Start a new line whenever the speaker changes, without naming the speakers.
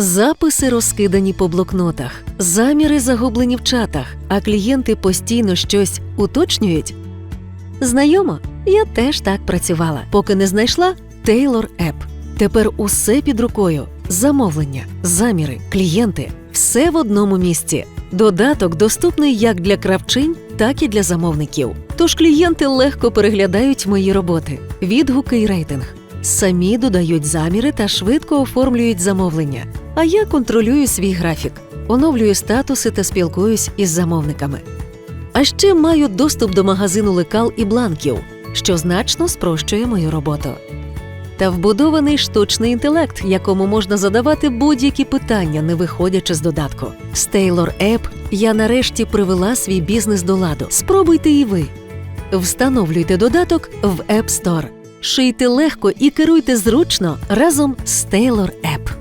Записи розкидані по блокнотах, заміри загублені в чатах, а клієнти постійно щось уточнюють. Знайомо, я теж так працювала, поки не знайшла Taylor App. Тепер усе під рукою: замовлення, заміри, клієнти все в одному місці. Додаток доступний як для кравчинь, так і для замовників. Тож клієнти легко переглядають мої роботи, відгуки й рейтинг. Самі додають заміри та швидко оформлюють замовлення. А я контролюю свій графік, оновлюю статуси та спілкуюсь із замовниками. А ще маю доступ до магазину лекал і бланків, що значно спрощує мою роботу. Та вбудований штучний інтелект, якому можна задавати будь-які питання, не виходячи з додатку. З Taylor App я нарешті привела свій бізнес до ладу. Спробуйте і ви. Встановлюйте додаток в App Store. Шийте легко і керуйте зручно разом з Taylor App.